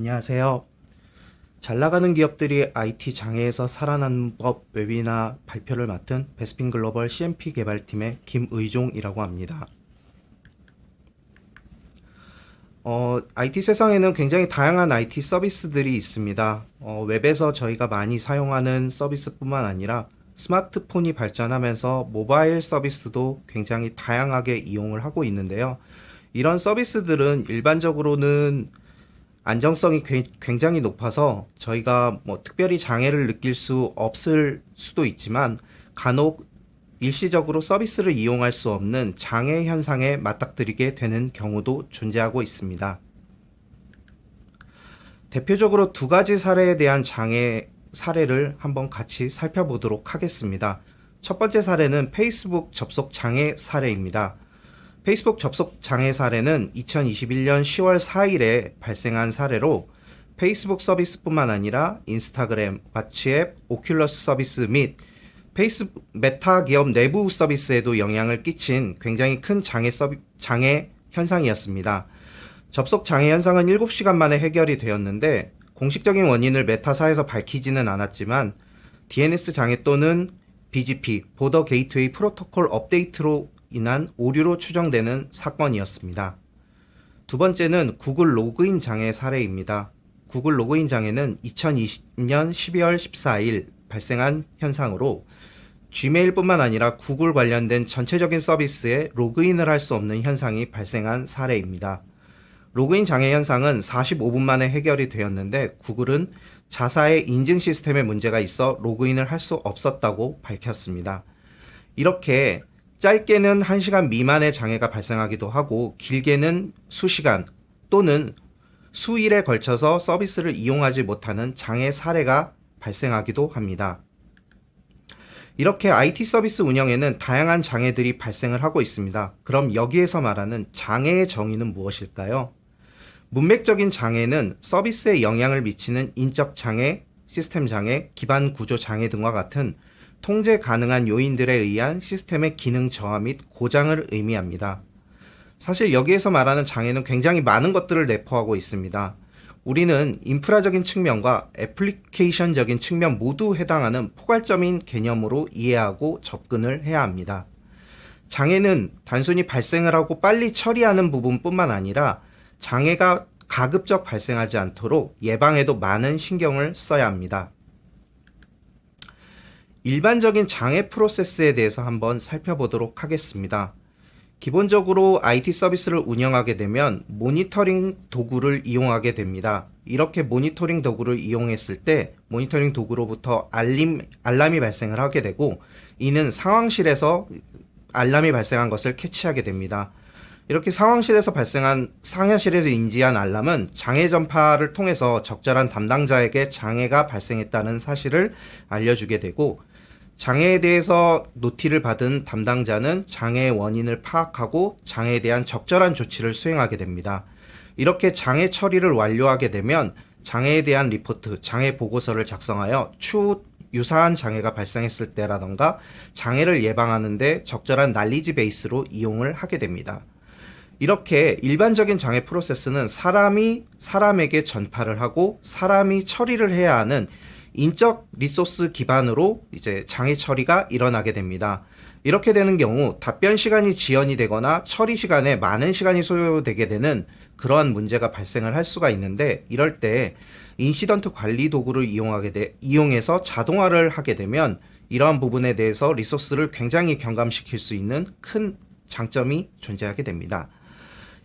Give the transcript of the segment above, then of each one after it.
안녕하세요. 잘 나가는 기업들이 IT 장애에서 살아남는 법 웨비나 발표를 맡은 베스핀 글로벌 CMP 개발팀의 김의종이라고 합니다. 어, IT 세상에는 굉장히 다양한 IT 서비스들이 있습니다. 어, 웹에서 저희가 많이 사용하는 서비스뿐만 아니라 스마트폰이 발전하면서 모바일 서비스도 굉장히 다양하게 이용을 하고 있는데요. 이런 서비스들은 일반적으로는 안정성이 괴- 굉장히 높아서 저희가 뭐 특별히 장애를 느낄 수 없을 수도 있지만 간혹 일시적으로 서비스를 이용할 수 없는 장애 현상에 맞닥뜨리게 되는 경우도 존재하고 있습니다. 대표적으로 두 가지 사례에 대한 장애 사례를 한번 같이 살펴보도록 하겠습니다. 첫 번째 사례는 페이스북 접속 장애 사례입니다. 페이스북 접속 장애 사례는 2021년 10월 4일에 발생한 사례로 페이스북 서비스뿐만 아니라 인스타그램, 왓츠앱, 오큘러스 서비스 및 페이스북 메타 기업 내부 서비스에도 영향을 끼친 굉장히 큰 장애 서비, 장애 현상이었습니다. 접속 장애 현상은 7시간 만에 해결이 되었는데 공식적인 원인을 메타사에서 밝히지는 않았지만 DNS 장애 또는 BGP 보더 게이트웨이 프로토콜 업데이트로 인한 오류로 추정되는 사건이었습니다. 두 번째는 구글 로그인 장애 사례입니다. 구글 로그인 장애는 2020년 12월 14일 발생한 현상으로 gmail뿐만 아니라 구글 관련된 전체적인 서비스에 로그인을 할 수 없는 현상이 발생한 사례입니다. 로그인 장애 현상은 45분 만에 해결이 되었는데 구글은 자사의 인증 시스템에 문제가 있어 로그인을 할 수 없었다고 밝혔습니다. 이렇게 짧게는 1시간 미만의 장애가 발생하기도 하고 길게는 수시간 또는 수일에 걸쳐서 서비스를 이용하지 못하는 장애 사례가 발생하기도 합니다. 이렇게 IT 서비스 운영에는 다양한 장애들이 발생을 하고 있습니다. 그럼 여기에서 말하는 장애의 정의는 무엇일까요? 문맥적인 장애는 서비스에 영향을 미치는 인적 장애, 시스템 장애, 기반 구조 장애 등과 같은 통제 가능한 요인들에 의한 시스템의 기능 저하 및 고장을 의미합니다. 사실 여기에서 말하는 장애는 굉장히 많은 것들을 내포하고 있습니다. 우리는 인프라적인 측면과 애플리케이션적인 측면 모두 해당하는 포괄점인 개념으로 이해하고 접근을 해야 합니다. 장애는 단순히 발생을 하고 빨리 처리하는 부분뿐만 아니라 장애가 가급적 발생하지 않도록 예방에도 많은 신경을 써야 합니다. 일반적인 장애 프로세스에 대해서 한번 살펴보도록 하겠습니다. 기본적으로 IT 서비스를 운영하게 되면 모니터링 도구를 이용하게 됩니다. 이렇게 모니터링 도구를 이용했을 때 모니터링 도구로부터 알림, 알람이 발생을 하게 되고 이는 상황실에서 알람이 발생한 것을 캐치하게 됩니다. 이렇게 상황실에서 발생한 상황실에서 인지한 알람은 장애 전파를 통해서 적절한 담당자에게 장애가 발생했다는 사실을 알려주게 되고 장애에 대해서 노티를 받은 담당자는 장애의 원인을 파악하고 장애에 대한 적절한 조치를 수행하게 됩니다. 이렇게 장애 처리를 완료하게 되면 장애에 대한 리포트, 장애 보고서를 작성하여 추후 유사한 장애가 발생했을 때라던가 장애를 예방하는데 적절한 난리지 베이스로 이용을 하게 됩니다. 이렇게 일반적인 장애 프로세스는 사람이 사람에게 전파를 하고 사람이 처리를 해야 하는 인적 리소스 기반으로 이제 장애 처리가 일어나게 됩니다. 이렇게 되는 경우 답변 시간이 지연이 되거나 처리 시간에 많은 시간이 소요되게 되는 그러한 문제가 발생을 할 수가 있는데 이럴 때 인시던트 관리 도구를 이용하게 돼 이용해서 자동화를 하게 되면 이러한 부분에 대해서 리소스를 굉장히 경감시킬 수 있는 큰 장점이 존재하게 됩니다.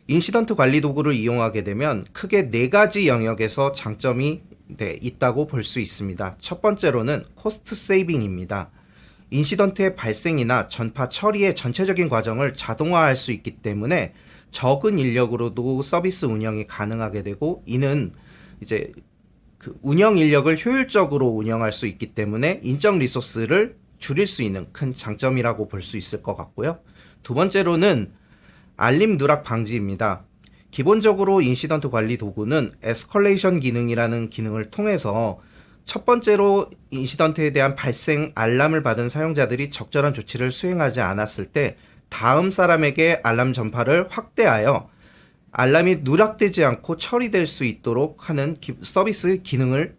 인시던트 관리 도구를 이용하게 되면 크게 네 가지 영역에서 장점이 네, 있다고 볼 수 있습니다. 첫 번째로는 코스트 세이빙입니다. 인시던트의 발생이나 전파 처리의 전체적인 과정을 자동화할 수 있기 때문에 적은 인력으로도 서비스 운영이 가능하게 되고 이는 이제 그 운영 인력을 효율적으로 운영할 수 있기 때문에 인적 리소스를 줄일 수 있는 큰 장점이라고 볼 수 있을 것 같고요. 두 번째로는 알림 누락 방지입니다. 기본적으로 인시던트 관리 도구는 에스컬레이션 기능이라는 기능을 통해서 첫 번째로 인시던트에 대한 발생 알람을 받은 사용자들이 적절한 조치를 수행하지 않았을 때 다음 사람에게 알람 전파를 확대하여 알람이 누락되지 않고 처리될 수 있도록 하는 기- 서비스 기능을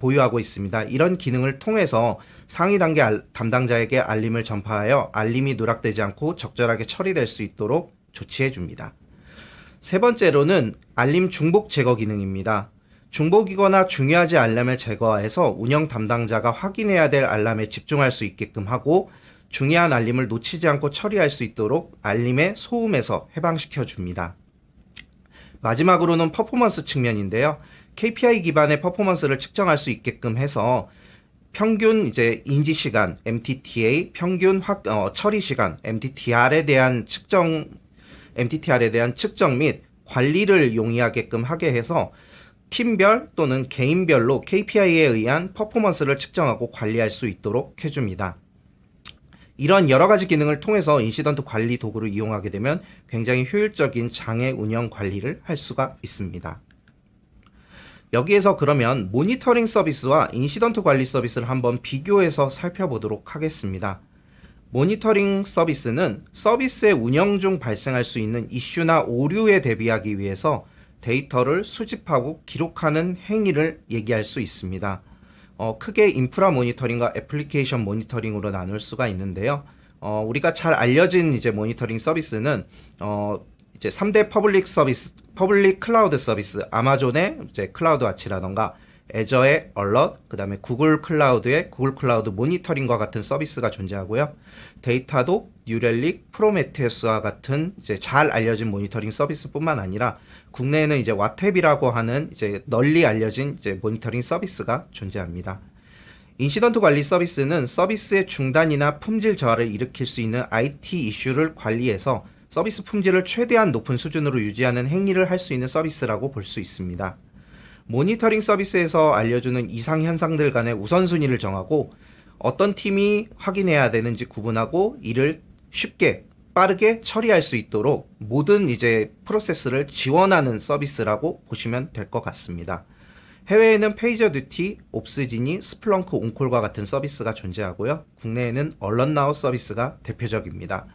보유하고 있습니다. 이런 기능을 통해서 상위 단계 알- 담당자에게 알림을 전파하여 알림이 누락되지 않고 적절하게 처리될 수 있도록 조치해 줍니다. 세 번째로는 알림 중복 제거 기능입니다. 중복이거나 중요하지 알람을 제거해서 운영 담당자가 확인해야 될 알람에 집중할 수 있게끔 하고 중요한 알림을 놓치지 않고 처리할 수 있도록 알림의 소음에서 해방시켜 줍니다. 마지막으로는 퍼포먼스 측면인데요. KPI 기반의 퍼포먼스를 측정할 수 있게끔 해서 평균 이제 인지 시간 MTTA, 평균 확 어, 처리 시간 MTTR에 대한 측정 MTTR에 대한 측정 및 관리를 용이하게끔 하게 해서 팀별 또는 개인별로 KPI에 의한 퍼포먼스를 측정하고 관리할 수 있도록 해줍니다. 이런 여러 가지 기능을 통해서 인시던트 관리 도구를 이용하게 되면 굉장히 효율적인 장애 운영 관리를 할 수가 있습니다. 여기에서 그러면 모니터링 서비스와 인시던트 관리 서비스를 한번 비교해서 살펴보도록 하겠습니다. 모니터링 서비스는 서비스의 운영 중 발생할 수 있는 이슈나 오류에 대비하기 위해서 데이터를 수집하고 기록하는 행위를 얘기할 수 있습니다. 어, 크게 인프라 모니터링과 애플리케이션 모니터링으로 나눌 수가 있는데요. 어, 우리가 잘 알려진 이제 모니터링 서비스는 어, 이제 3대 퍼블릭 서비스, 퍼블릭 클라우드 서비스, 아마존의 이제 클라우드 와치라던가 애저의 얼럿, 그 다음에 구글 클라우드의 구글 클라우드 모니터링과 같은 서비스가 존재하고요. 데이터도 뉴렐릭, 프로메테우스와 같은 이제 잘 알려진 모니터링 서비스뿐만 아니라 국내에는 이제 와탭이라고 하는 이제 널리 알려진 이제 모니터링 서비스가 존재합니다. 인시던트 관리 서비스는 서비스의 중단이나 품질 저하를 일으킬 수 있는 IT 이슈를 관리해서 서비스 품질을 최대한 높은 수준으로 유지하는 행위를 할 수 있는 서비스라고 볼 수 있습니다. 모니터링 서비스에서 알려주는 이상 현상들 간의 우선순위를 정하고 어떤 팀이 확인해야 되는지 구분하고 이를 쉽게 빠르게 처리할 수 있도록 모든 이제 프로세스를 지원하는 서비스라고 보시면 될 것 같습니다. 해외에는 페이저 듀티, 옵스지니, 스플렁크, 온콜과 같은 서비스가 존재하고요. 국내에는 얼런나우 서비스가 대표적입니다.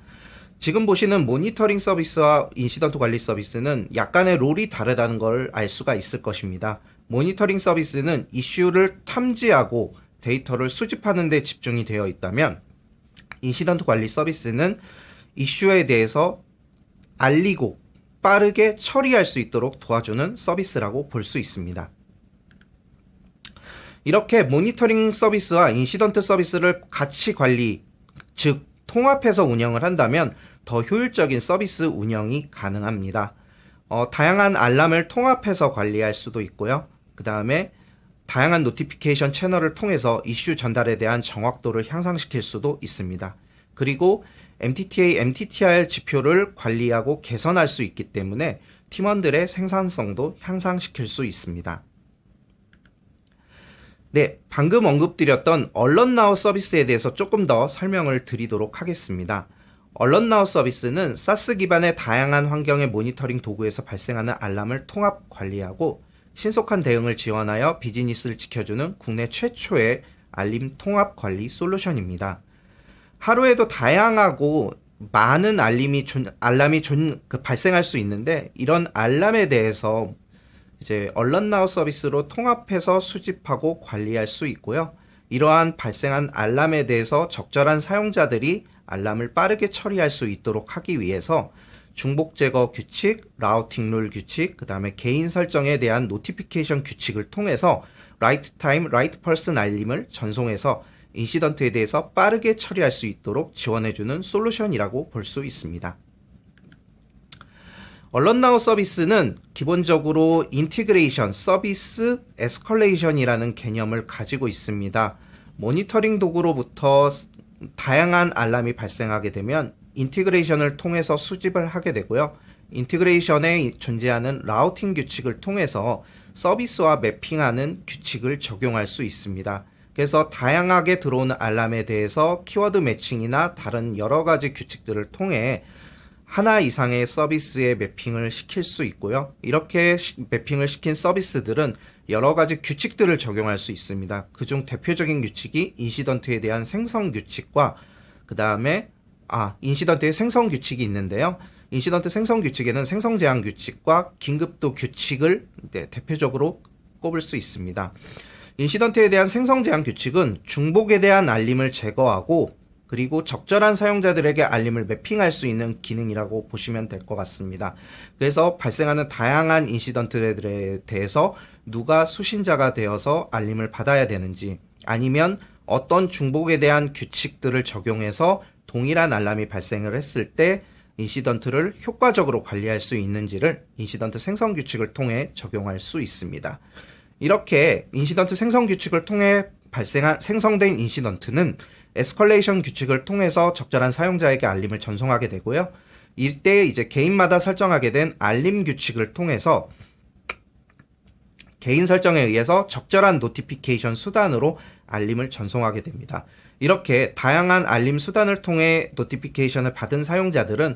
지금 보시는 모니터링 서비스와 인시던트 관리 서비스는 약간의 롤이 다르다는 걸 알 수가 있을 것입니다. 모니터링 서비스는 이슈를 탐지하고 데이터를 수집하는 데 집중이 되어 있다면 인시던트 관리 서비스는 이슈에 대해서 알리고 빠르게 처리할 수 있도록 도와주는 서비스라고 볼 수 있습니다. 이렇게 모니터링 서비스와 인시던트 서비스를 같이 관리, 즉 통합해서 운영을 한다면 더 효율적인 서비스 운영이 가능합니다. 어, 다양한 알람을 통합해서 관리할 수도 있고요. 그 다음에 다양한 노티피케이션 채널을 통해서 이슈 전달에 대한 정확도를 향상시킬 수도 있습니다. 그리고 MTTA, MTTR 지표를 관리하고 개선할 수 있기 때문에 팀원들의 생산성도 향상시킬 수 있습니다. 네, 방금 언급드렸던 언론나우 서비스에 대해서 조금 더 설명을 드리도록 하겠습니다. 언론나우 서비스는 사스 기반의 다양한 환경의 모니터링 도구에서 발생하는 알람을 통합 관리하고 신속한 대응을 지원하여 비즈니스를 지켜주는 국내 최초의 알림 통합 관리 솔루션입니다. 하루에도 다양하고 많은 알림이 존, 알람이 존, 그 발생할 수 있는데 이런 알람에 대해서 이제 언론나우 서비스로 통합해서 수집하고 관리할 수 있고요. 이러한 발생한 알람에 대해서 적절한 사용자들이 알람을 빠르게 처리할 수 있도록 하기 위해서 중복 제거 규칙, 라우팅 룰 규칙, 그 다음에 개인 설정에 대한 노티피케이션 규칙을 통해서 라이트 타임, 라이트 펄슨 알림을 전송해서 인시던트에 대해서 빠르게 처리할 수 있도록 지원해주는 솔루션이라고 볼 수 있습니다. 언론나우 서비스는 기본적으로 인티그레이션, 서비스 에스컬레이션이라는 개념을 가지고 있습니다. 모니터링 도구로부터 다양한 알람이 발생하게 되면 인티그레이션을 통해서 수집을 하게 되고요. 인티그레이션에 존재하는 라우팅 규칙을 통해서 서비스와 매핑하는 규칙을 적용할 수 있습니다. 그래서 다양하게 들어오는 알람에 대해서 키워드 매칭이나 다른 여러 가지 규칙들을 통해 하나 이상의 서비스에 매핑을 시킬 수 있고요. 이렇게 시- 매핑을 시킨 서비스들은 여러 가지 규칙들을 적용할 수 있습니다. 그중 대표적인 규칙이 인시던트에 대한 생성 규칙과 그 다음에 아 인시던트의 생성 규칙이 있는데요. 인시던트 생성 규칙에는 생성 제한 규칙과 긴급도 규칙을 네, 대표적으로 꼽을 수 있습니다. 인시던트에 대한 생성 제한 규칙은 중복에 대한 알림을 제거하고 그리고 적절한 사용자들에게 알림을 매핑할 수 있는 기능이라고 보시면 될 것 같습니다. 그래서 발생하는 다양한 인시던트들에 대해서 누가 수신자가 되어서 알림을 받아야 되는지 아니면 어떤 중복에 대한 규칙들을 적용해서 동일한 알람이 발생을 했을 때 인시던트를 효과적으로 관리할 수 있는지를 인시던트 생성 규칙을 통해 적용할 수 있습니다. 이렇게 인시던트 생성 규칙을 통해 발생한 생성된 인시던트는 에스컬레이션 규칙을 통해서 적절한 사용자에게 알림을 전송하게 되고요. 이때 이제 개인마다 설정하게 된 알림 규칙을 통해서 개인 설정에 의해서 적절한 노티피케이션 수단으로 알림을 전송하게 됩니다. 이렇게 다양한 알림 수단을 통해 노티피케이션을 받은 사용자들은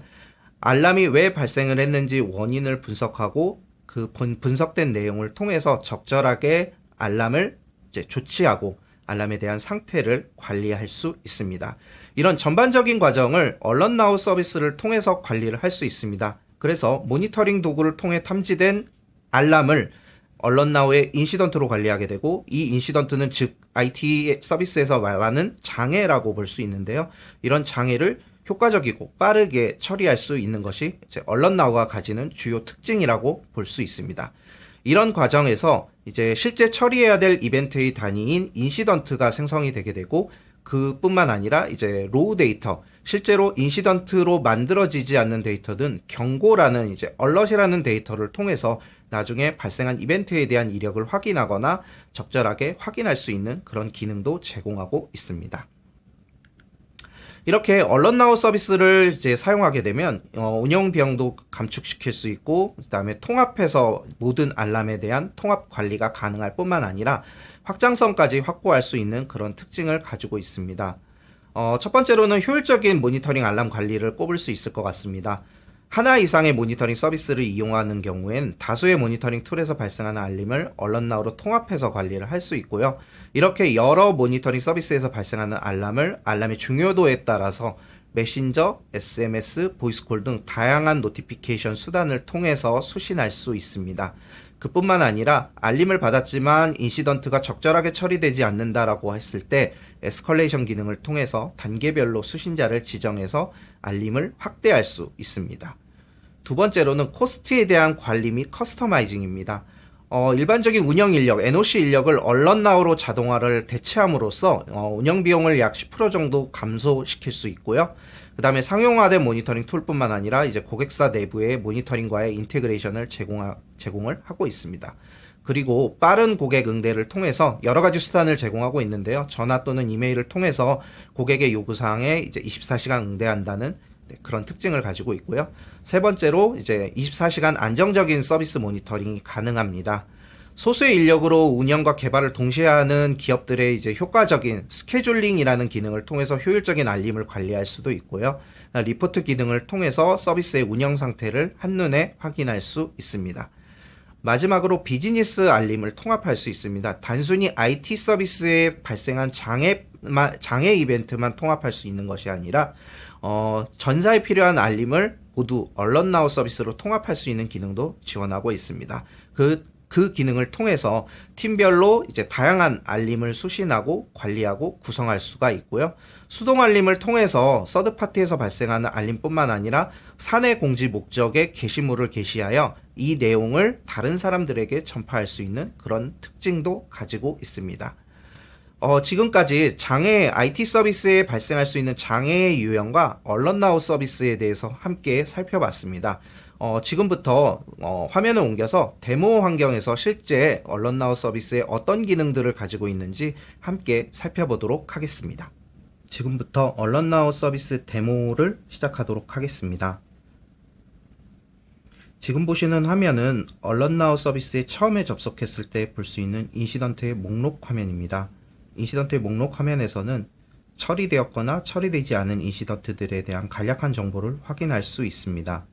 알람이 왜 발생을 했는지 원인을 분석하고 그 분- 분석된 내용을 통해서 적절하게 알람을 이제 조치하고 알람에 대한 상태를 관리할 수 있습니다. 이런 전반적인 과정을 언론나우 서비스를 통해서 관리를 할 수 있습니다. 그래서 모니터링 도구를 통해 탐지된 알람을 언론나우의 인시던트로 관리하게 되고 이 인시던트는 즉 IT 서비스에서 말하는 장애라고 볼 수 있는데요. 이런 장애를 효과적이고 빠르게 처리할 수 있는 것이 언론나우가 가지는 주요 특징이라고 볼 수 있습니다. 이런 과정에서 이제 실제 처리해야 될 이벤트의 단위인 인시던트가 생성이 되게 되고 그뿐만 아니라 이제 로우 데이터 실제로 인시던트로 만들어지지 않는 데이터든 경고라는 이제 얼럿이라는 데이터를 통해서 나중에 발생한 이벤트에 대한 이력을 확인하거나 적절하게 확인할 수 있는 그런 기능도 제공하고 있습니다. 이렇게 언론나우 서비스를 이제 사용하게 되면 어, 운영 비용도 감축시킬 수 있고 그다음에 통합해서 모든 알람에 대한 통합 관리가 가능할 뿐만 아니라 확장성까지 확보할 수 있는 그런 특징을 가지고 있습니다. 어, 첫 번째로는 효율적인 모니터링 알람 관리를 꼽을 수 있을 것 같습니다. 하나 이상의 모니터링 서비스를 이용하는 경우엔 다수의 모니터링 툴에서 발생하는 알림을 언론나우로 통합해서 관리를 할 수 있고요. 이렇게 여러 모니터링 서비스에서 발생하는 알람을 알람의 중요도에 따라서 메신저, SMS, 보이스콜 등 다양한 노티피케이션 수단을 통해서 수신할 수 있습니다. 그뿐만 아니라 알림을 받았지만 인시던트가 적절하게 처리되지 않는다라고 했을 때 에스컬레이션 기능을 통해서 단계별로 수신자를 지정해서 알림을 확대할 수 있습니다. 두 번째로는 코스트에 대한 관리 및 커스터마이징입니다. 어, 일반적인 운영 인력, NOC 인력을 언론나우로 자동화를 대체함으로써 어, 운영 비용을 약 10% 정도 감소시킬 수 있고요. 그 다음에 상용화된 모니터링 툴뿐만 아니라 이제 고객사 내부의 모니터링과의 인테그레이션을 제공, 제공을 하고 있습니다. 그리고 빠른 고객 응대를 통해서 여러 가지 수단을 제공하고 있는데요. 전화 또는 이메일을 통해서 고객의 요구 사항에 이제 24시간 응대한다는 네, 그런 특징을 가지고 있고요. 세 번째로 이제 24시간 안정적인 서비스 모니터링이 가능합니다. 소수의 인력으로 운영과 개발을 동시에 하는 기업들의 이제 효과적인 스케줄링이라는 기능을 통해서 효율적인 알림을 관리할 수도 있고요. 리포트 기능을 통해서 서비스의 운영 상태를 한눈에 확인할 수 있습니다. 마지막으로 비즈니스 알림을 통합할 수 있습니다. 단순히 IT 서비스에 발생한 장애 장애 이벤트만 통합할 수 있는 것이 아니라 어, 전사에 필요한 알림을 모두 언론나우 서비스로 통합할 수 있는 기능도 지원하고 있습니다. 그, 그 기능을 통해서 팀별로 이제 다양한 알림을 수신하고 관리하고 구성할 수가 있고요. 수동 알림을 통해서 서드 파티에서 발생하는 알림뿐만 아니라 사내 공지 목적의 게시물을 게시하여 이 내용을 다른 사람들에게 전파할 수 있는 그런 특징도 가지고 있습니다. 어, 지금까지 장애 IT 서비스에 발생할 수 있는 장애의 유형과 언론나우 서비스에 대해서 함께 살펴봤습니다. 어, 지금부터 어, 화면을 옮겨서 데모 환경에서 실제 언론나우 서비스에 어떤 기능들을 가지고 있는지 함께 살펴보도록 하겠습니다. 지금부터 언론나우 서비스 데모를 시작하도록 하겠습니다. 지금 보시는 화면은 언론나우 서비스에 처음에 접속했을 때 볼 수 있는 인시던트의 목록 화면입니다. 인시던트의 목록 화면에서는 처리되었거나 처리되지 않은 인시던트들에 대한 간략한 정보를 확인할 수 있습니다.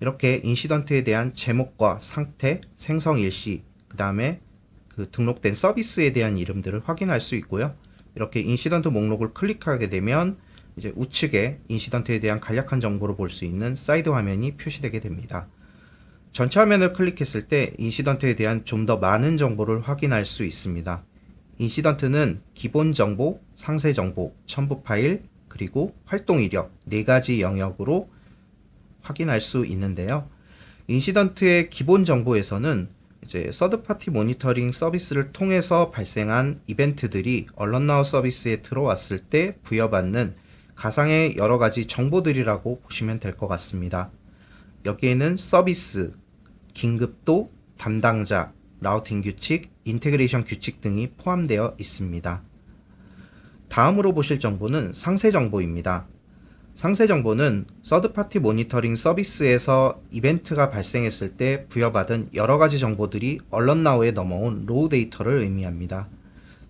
이렇게 인시던트에 대한 제목과 상태, 생성 일시, 그 다음에 그 등록된 서비스에 대한 이름들을 확인할 수 있고요. 이렇게 인시던트 목록을 클릭하게 되면 이제 우측에 인시던트에 대한 간략한 정보를 볼 수 있는 사이드 화면이 표시되게 됩니다. 전체 화면을 클릭했을 때 인시던트에 대한 좀 더 많은 정보를 확인할 수 있습니다. 인시던트는 기본 정보, 상세 정보, 첨부 파일, 그리고 활동 이력 네 가지 영역으로 확인할 수 있는데요. 인시던트의 기본 정보에서는 이제 서드 파티 모니터링 서비스를 통해서 발생한 이벤트들이 언론나우 서비스에 들어왔을 때 부여받는 가상의 여러 가지 정보들이라고 보시면 될 것 같습니다. 여기에는 서비스, 긴급도, 담당자, 라우팅 규칙, 인테그레이션 규칙 등이 포함되어 있습니다. 다음으로 보실 정보는 상세 정보입니다. 상세 정보는 서드파티 모니터링 서비스에서 이벤트가 발생했을 때 부여받은 여러 가지 정보들이 언론나우에 넘어온 로우 데이터를 의미합니다.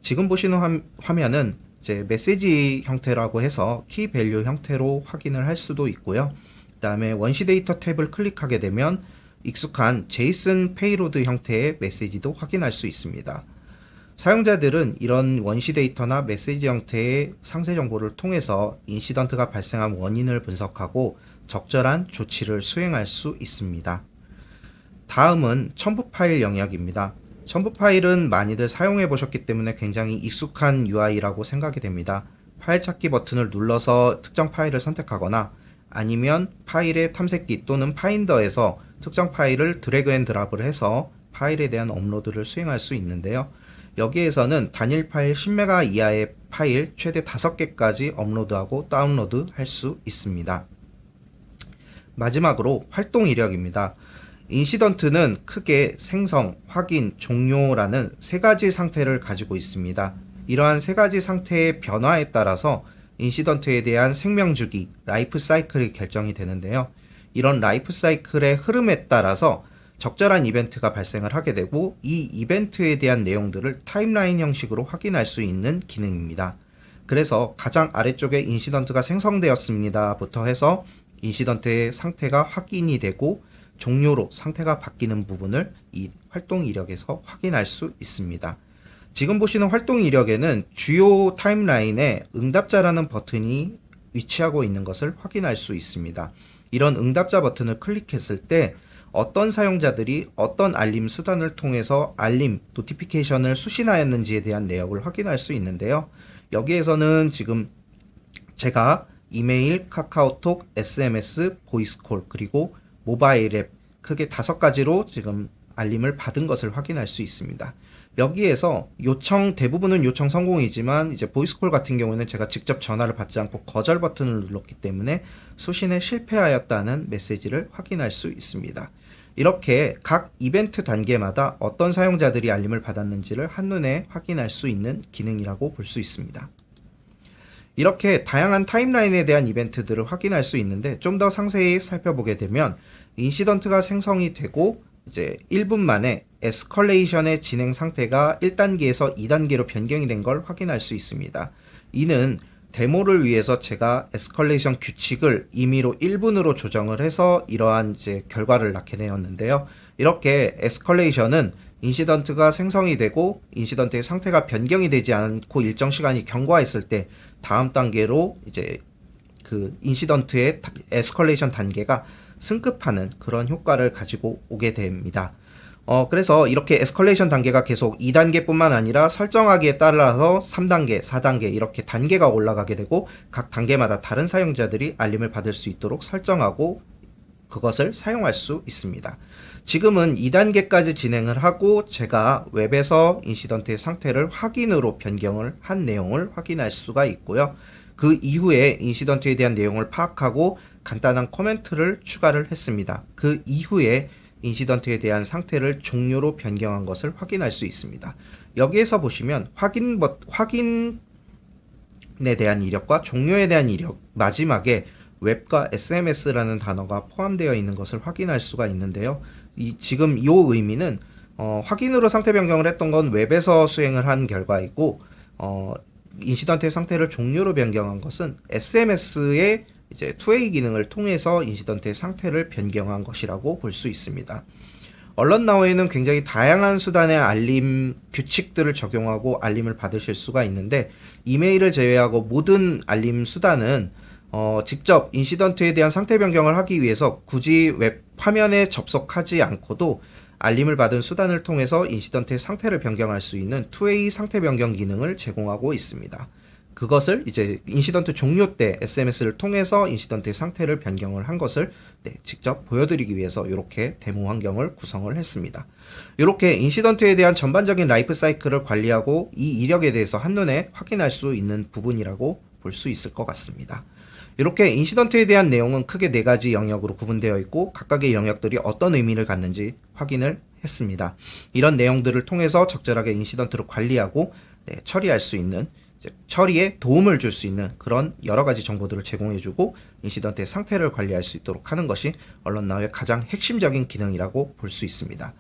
지금 보시는 화, 화면은 이제 메시지 형태라고 해서 키 밸류 형태로 확인을 할 수도 있고요. 그다음에 원시 데이터 탭을 클릭하게 되면 익숙한 제이슨 페이로드 형태의 메시지도 확인할 수 있습니다. 사용자들은 이런 원시 데이터나 메시지 형태의 상세 정보를 통해서 인시던트가 발생한 원인을 분석하고 적절한 조치를 수행할 수 있습니다. 다음은 첨부 파일 영역입니다. 첨부 파일은 많이들 사용해 보셨기 때문에 굉장히 익숙한 UI라고 생각이 됩니다. 파일 찾기 버튼을 눌러서 특정 파일을 선택하거나 아니면 파일의 탐색기 또는 파인더에서 특정 파일을 드래그 앤 드랍을 해서 파일에 대한 업로드를 수행할 수 있는데요. 여기에서는 단일 파일 10메가 이하의 파일 최대 5개까지 업로드하고 다운로드 할 수 있습니다. 마지막으로 활동 이력입니다. 인시던트는 크게 생성, 확인, 종료라는 세 가지 상태를 가지고 있습니다. 이러한 세 가지 상태의 변화에 따라서 인시던트에 대한 생명 주기, 라이프 사이클이 결정이 되는데요. 이런 라이프 사이클의 흐름에 따라서 적절한 이벤트가 발생을 하게 되고 이 이벤트에 대한 내용들을 타임라인 형식으로 확인할 수 있는 기능입니다. 그래서 가장 아래쪽에 인시던트가 생성되었습니다부터 해서 인시던트의 상태가 확인이 되고 종료로 상태가 바뀌는 부분을 이 활동 이력에서 확인할 수 있습니다. 지금 보시는 활동 이력에는 주요 타임라인에 응답자라는 버튼이 위치하고 있는 것을 확인할 수 있습니다. 이런 응답자 버튼을 클릭했을 때 어떤 사용자들이 어떤 알림 수단을 통해서 알림, 노티피케이션을 수신하였는지에 대한 내역을 확인할 수 있는데요. 여기에서는 지금 제가 이메일, 카카오톡, SMS, 보이스콜, 그리고 모바일 앱 크게 다섯 가지로 지금 알림을 받은 것을 확인할 수 있습니다. 여기에서 요청 대부분은 요청 성공이지만 이제 보이스콜 같은 경우에는 제가 직접 전화를 받지 않고 거절 버튼을 눌렀기 때문에 수신에 실패하였다는 메시지를 확인할 수 있습니다. 이렇게 각 이벤트 단계마다 어떤 사용자들이 알림을 받았는지를 한눈에 확인할 수 있는 기능이라고 볼 수 있습니다. 이렇게 다양한 타임라인에 대한 이벤트들을 확인할 수 있는데 좀 더 상세히 살펴보게 되면 인시던트가 생성이 되고 이제 1분 만에 에스컬레이션의 진행 상태가 1단계에서 2단계로 변경이 된 걸 확인할 수 있습니다. 이는 데모를 위해서 제가 에스컬레이션 규칙을 임의로 1분으로 조정을 해서 이러한 이제 결과를 낳게 되었는데요. 이렇게 에스컬레이션은 인시던트가 생성이 되고 인시던트의 상태가 변경이 되지 않고 일정 시간이 경과했을 때 다음 단계로 이제 그 인시던트의 에스컬레이션 단계가 승급하는 그런 효과를 가지고 오게 됩니다. 어, 그래서 이렇게 에스컬레이션 단계가 계속 2단계뿐만 아니라 설정하기에 따라서 3단계, 4단계 이렇게 단계가 올라가게 되고 각 단계마다 다른 사용자들이 알림을 받을 수 있도록 설정하고 그것을 사용할 수 있습니다. 지금은 2단계까지 진행을 하고 제가 웹에서 인시던트의 상태를 확인으로 변경을 한 내용을 확인할 수가 있고요. 그 이후에 인시던트에 대한 내용을 파악하고 간단한 코멘트를 추가를 했습니다. 그 이후에 인시던트에 대한 상태를 종료로 변경한 것을 확인할 수 있습니다. 여기에서 보시면 확인 버, 확인에 대한 이력과 종료에 대한 이력 마지막에 웹과 SMS라는 단어가 포함되어 있는 것을 확인할 수가 있는데요. 이 지금 이 의미는 어, 확인으로 상태 변경을 했던 건 웹에서 수행을 한 결과이고 어, 인시던트의 상태를 종료로 변경한 것은 SMS의 이제 투웨이 기능을 통해서 인시던트의 상태를 변경한 것이라고 볼 수 있습니다. 언론 나우에는 굉장히 다양한 수단의 알림 규칙들을 적용하고 알림을 받으실 수가 있는데 이메일을 제외하고 모든 알림 수단은 어, 직접 인시던트에 대한 상태 변경을 하기 위해서 굳이 웹 화면에 접속하지 않고도 알림을 받은 수단을 통해서 인시던트의 상태를 변경할 수 있는 2way 상태 변경 기능을 제공하고 있습니다. 그것을 이제 인시던트 종료 때 SMS를 통해서 인시던트의 상태를 변경을 한 것을 네, 직접 보여드리기 위해서 이렇게 데모 환경을 구성을 했습니다. 이렇게 인시던트에 대한 전반적인 라이프 사이클을 관리하고 이 이력에 대해서 한눈에 확인할 수 있는 부분이라고 볼 수 있을 것 같습니다. 이렇게 인시던트에 대한 내용은 크게 네 가지 영역으로 구분되어 있고 각각의 영역들이 어떤 의미를 갖는지 확인을 했습니다. 이런 내용들을 통해서 적절하게 인시던트를 관리하고 네, 처리할 수 있는 처리에 도움을 줄 수 있는 그런 여러 가지 정보들을 제공해주고 인시던트의 상태를 관리할 수 있도록 하는 것이 언론 나우의 가장 핵심적인 기능이라고 볼 수 있습니다.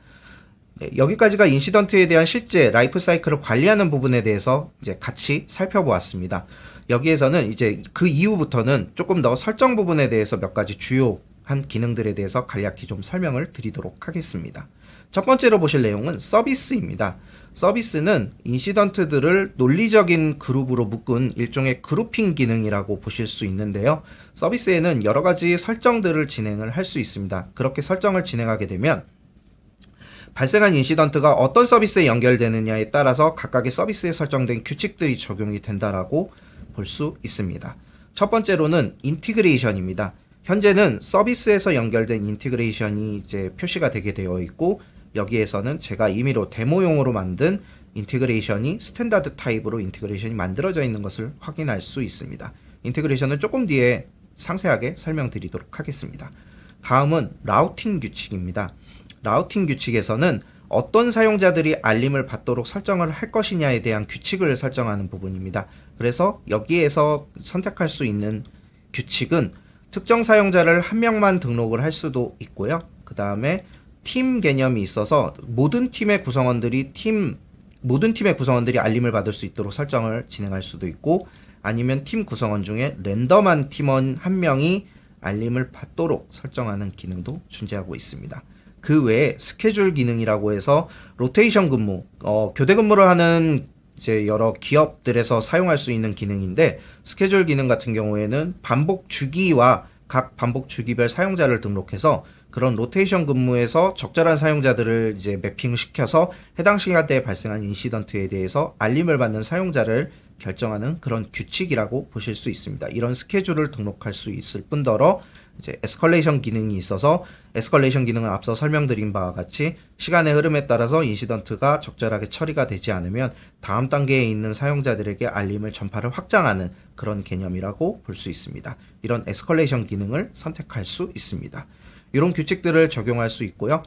네, 여기까지가 인시던트에 대한 실제 라이프 사이클을 관리하는 부분에 대해서 이제 같이 살펴보았습니다. 여기에서는 이제 그 이후부터는 조금 더 설정 부분에 대해서 몇 가지 주요한 기능들에 대해서 간략히 좀 설명을 드리도록 하겠습니다. 첫 번째로 보실 내용은 서비스입니다. 서비스는 인시던트들을 논리적인 그룹으로 묶은 일종의 그룹핑 기능이라고 보실 수 있는데요. 서비스에는 여러 가지 설정들을 진행을 할 수 있습니다. 그렇게 설정을 진행하게 되면 발생한 인시던트가 어떤 서비스에 연결되느냐에 따라서 각각의 서비스에 설정된 규칙들이 적용이 된다라고 볼 수 있습니다. 첫 번째로는 인티그레이션입니다. 현재는 서비스에서 연결된 인티그레이션이 이제 표시가 되게 되어 있고 여기에서는 제가 임의로 데모용으로 만든 인티그레이션이 스탠다드 타입으로 인티그레이션이 만들어져 있는 것을 확인할 수 있습니다. 인티그레이션은 조금 뒤에 상세하게 설명드리도록 하겠습니다. 다음은 라우팅 규칙입니다. 라우팅 규칙에서는 어떤 사용자들이 알림을 받도록 설정을 할 것이냐에 대한 규칙을 설정하는 부분입니다. 그래서 여기에서 선택할 수 있는 규칙은 특정 사용자를 한 명만 등록을 할 수도 있고요. 그 다음에 팀 개념이 있어서 모든 팀의 구성원들이 팀 모든 팀의 구성원들이 알림을 받을 수 있도록 설정을 진행할 수도 있고 아니면 팀 구성원 중에 랜덤한 팀원 한 명이 알림을 받도록 설정하는 기능도 존재하고 있습니다. 그 외에 스케줄 기능이라고 해서 로테이션 근무, 어, 교대 근무를 하는 이제 여러 기업들에서 사용할 수 있는 기능인데 스케줄 기능 같은 경우에는 반복 주기와 각 반복 주기별 사용자를 등록해서 그런 로테이션 근무에서 적절한 사용자들을 이제 매핑시켜서 해당 시간대에 발생한 인시던트에 대해서 알림을 받는 사용자를 결정하는 그런 규칙이라고 보실 수 있습니다. 이런 스케줄을 등록할 수 있을 뿐더러 이제 에스컬레이션 기능이 있어서 에스컬레이션 기능은 앞서 설명드린 바와 같이 시간의 흐름에 따라서 인시던트가 적절하게 처리가 되지 않으면 다음 단계에 있는 사용자들에게 알림을 전파를 확장하는 그런 개념이라고 볼 수 있습니다. 이런 에스컬레이션 기능을 선택할 수 있습니다. 이런 규칙들을 적용할 수 있고요.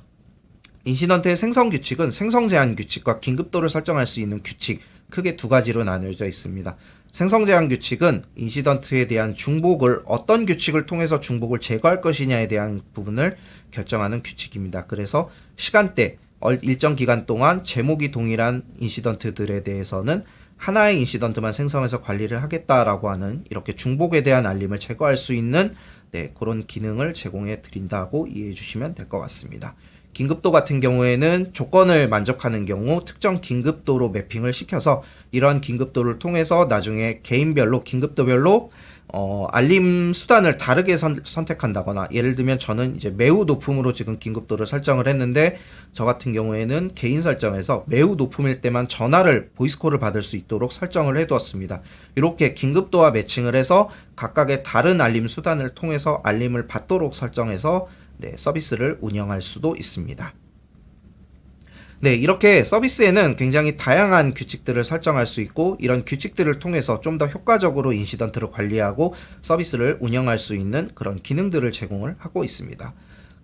인시던트의 생성 규칙은 생성 제한 규칙과 긴급도를 설정할 수 있는 규칙 크게 두 가지로 나뉘어져 있습니다. 생성 제한 규칙은 인시던트에 대한 중복을 어떤 규칙을 통해서 중복을 제거할 것이냐에 대한 부분을 결정하는 규칙입니다. 그래서 시간대 얼- 일정 기간 동안 제목이 동일한 인시던트들에 대해서는 하나의 인시던트만 생성해서 관리를 하겠다라고 하는 이렇게 중복에 대한 알림을 제거할 수 있는 네, 그런 기능을 제공해 드린다고 이해해 주시면 될 것 같습니다. 긴급도 같은 경우에는 조건을 만족하는 경우 특정 긴급도로 매핑을 시켜서 이러한 긴급도를 통해서 나중에 개인별로 긴급도별로 어, 알림 수단을 다르게 선, 선택한다거나 예를 들면 저는 이제 매우 높음으로 지금 긴급도를 설정을 했는데 저 같은 경우에는 개인 설정에서 매우 높음일 때만 전화를 보이스콜을 받을 수 있도록 설정을 해두었습니다. 이렇게 긴급도와 매칭을 해서 각각의 다른 알림 수단을 통해서 알림을 받도록 설정해서 네, 서비스를 운영할 수도 있습니다. 네, 이렇게 서비스에는 굉장히 다양한 규칙들을 설정할 수 있고 이런 규칙들을 통해서 좀 더 효과적으로 인시던트를 관리하고 서비스를 운영할 수 있는 그런 기능들을 제공을 하고 있습니다.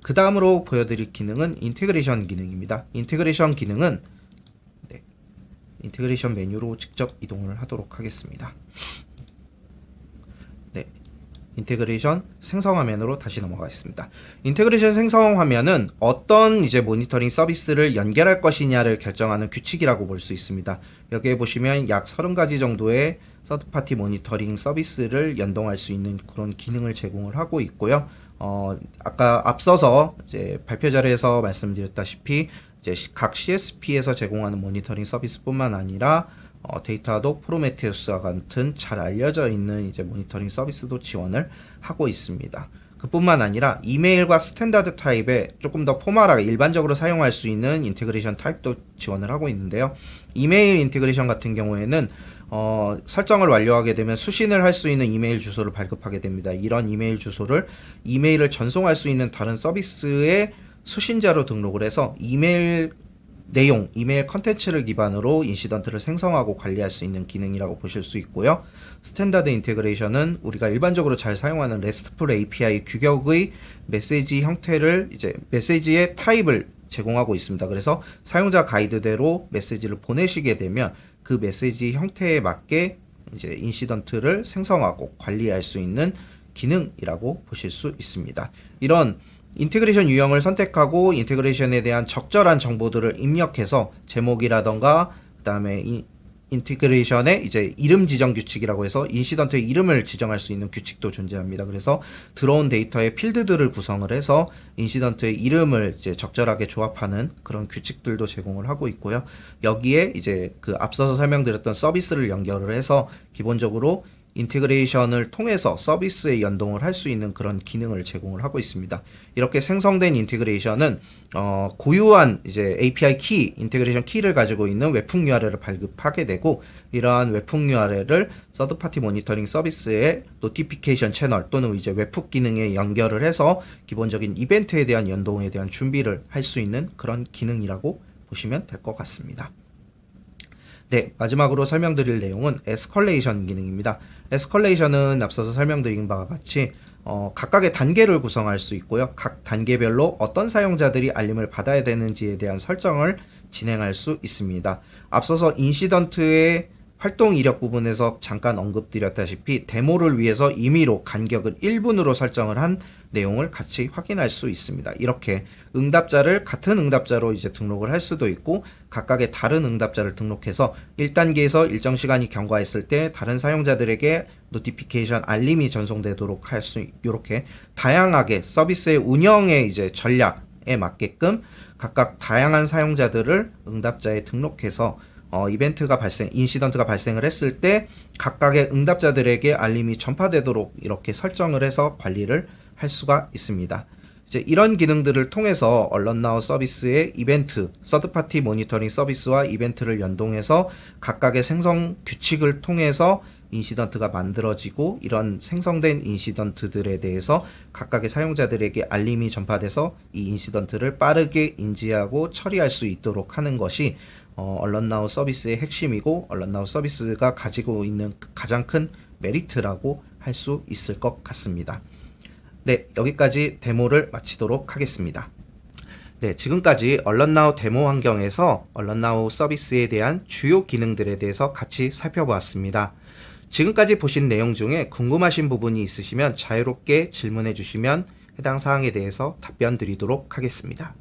그 다음으로 보여드릴 기능은 인테그레이션 기능입니다. 인테그레이션 기능은 네, 인테그레이션 메뉴로 직접 이동을 하도록 하겠습니다. 네, 인테그레이션 생성 화면으로 다시 넘어가겠습니다. 인테그레이션 생성 화면은 어떤 이제 모니터링 서비스를 연결할 것이냐를 결정하는 규칙이라고 볼 수 있습니다. 여기에 보시면 약 30가지 정도의 서드파티 모니터링 서비스를 연동할 수 있는 그런 기능을 제공을 하고 있고요. 어, 아까 앞서서 이제 발표 자료에서 말씀드렸다시피 이제 시- 각 CSP에서 제공하는 모니터링 서비스뿐만 아니라 어, 데이터도 프로메테우스와 같은 잘 알려져 있는 이제 모니터링 서비스도 지원을 하고 있습니다. 그뿐만 아니라 이메일과 스탠다드 타입에 조금 더 포멀하게 일반적으로 사용할 수 있는 인테그레이션 타입도 지원을 하고 있는데요. 이메일 인테그레이션 같은 경우에는 어, 설정을 완료하게 되면 수신을 할 수 있는 이메일 주소를 발급하게 됩니다. 이런 이메일 주소를 이메일을 전송할 수 있는 다른 서비스의 수신자로 등록을 해서 이메일 내용, 이메일 컨텐츠를 기반으로 인시던트를 생성하고 관리할 수 있는 기능이라고 보실 수 있고요. 스탠다드 인테그레이션은 우리가 일반적으로 잘 사용하는 RESTful API 규격의 메시지 형태를 이제 메시지의 타입을 제공하고 있습니다. 그래서 사용자 가이드대로 메시지를 보내시게 되면 그 메시지 형태에 맞게 이제 인시던트를 생성하고 관리할 수 있는 기능이라고 보실 수 있습니다. 이런 인테그레이션 유형을 선택하고 인테그레이션에 대한 적절한 정보들을 입력해서 제목이라던가 그다음에 이 인테그레이션의 이제 이름 지정 규칙이라고 해서 인시던트의 이름을 지정할 수 있는 규칙도 존재합니다. 그래서 들어온 데이터의 필드들을 구성을 해서 인시던트의 이름을 이제 적절하게 조합하는 그런 규칙들도 제공을 하고 있고요. 여기에 이제 그 앞서서 설명드렸던 서비스를 연결을 해서 기본적으로 인테그레이션을 통해서 서비스에 연동을 할 수 있는 그런 기능을 제공을 하고 있습니다. 이렇게 생성된 인테그레이션은 어, 고유한 이제 API 키, 인테그레이션 키를 가지고 있는 웹풍 URL을 발급하게 되고 이러한 웹풍 URL을 서드 파티 모니터링 서비스의 노티피케이션 채널 또는 이제 웹훅 기능에 연결을 해서 기본적인 이벤트에 대한 연동에 대한 준비를 할 수 있는 그런 기능이라고 보시면 될 것 같습니다. 네, 마지막으로 설명드릴 내용은 에스컬레이션 기능입니다. 에스컬레이션은 앞서서 설명드린 바와 같이 어, 각각의 단계를 구성할 수 있고요. 각 단계별로 어떤 사용자들이 알림을 받아야 되는지에 대한 설정을 진행할 수 있습니다. 앞서서 인시던트의 활동 이력 부분에서 잠깐 언급드렸다시피 데모를 위해서 임의로 간격을 1분으로 설정을 한 내용을 같이 확인할 수 있습니다. 이렇게 응답자를 같은 응답자로 이제 등록을 할 수도 있고 각각의 다른 응답자를 등록해서 1단계에서 일정 시간이 경과했을 때 다른 사용자들에게 노티피케이션 알림이 전송되도록 할 수 이렇게 다양하게 서비스의 운영의 이제 전략에 맞게끔 각각 다양한 사용자들을 응답자에 등록해서 어, 이벤트가 발생, 인시던트가 발생을 했을 때 각각의 응답자들에게 알림이 전파되도록 이렇게 설정을 해서 관리를 할 수가 있습니다. 이제 이런 기능들을 통해서 언론나우 서비스의 이벤트, 서드파티 모니터링 서비스와 이벤트를 연동해서 각각의 생성 규칙을 통해서 인시던트가 만들어지고 이런 생성된 인시던트들에 대해서 각각의 사용자들에게 알림이 전파돼서 이 인시던트를 빠르게 인지하고 처리할 수 있도록 하는 것이 어, 언론나우 서비스의 핵심이고 언론나우 서비스가 가지고 있는 가장 큰 메리트라고 할 수 있을 것 같습니다. 네, 여기까지 데모를 마치도록 하겠습니다. 네, 지금까지 언론나우 데모 환경에서 언론나우 서비스에 대한 주요 기능들에 대해서 같이 살펴보았습니다. 지금까지 보신 내용 중에 궁금하신 부분이 있으시면 자유롭게 질문해 주시면 해당 사항에 대해서 답변 드리도록 하겠습니다.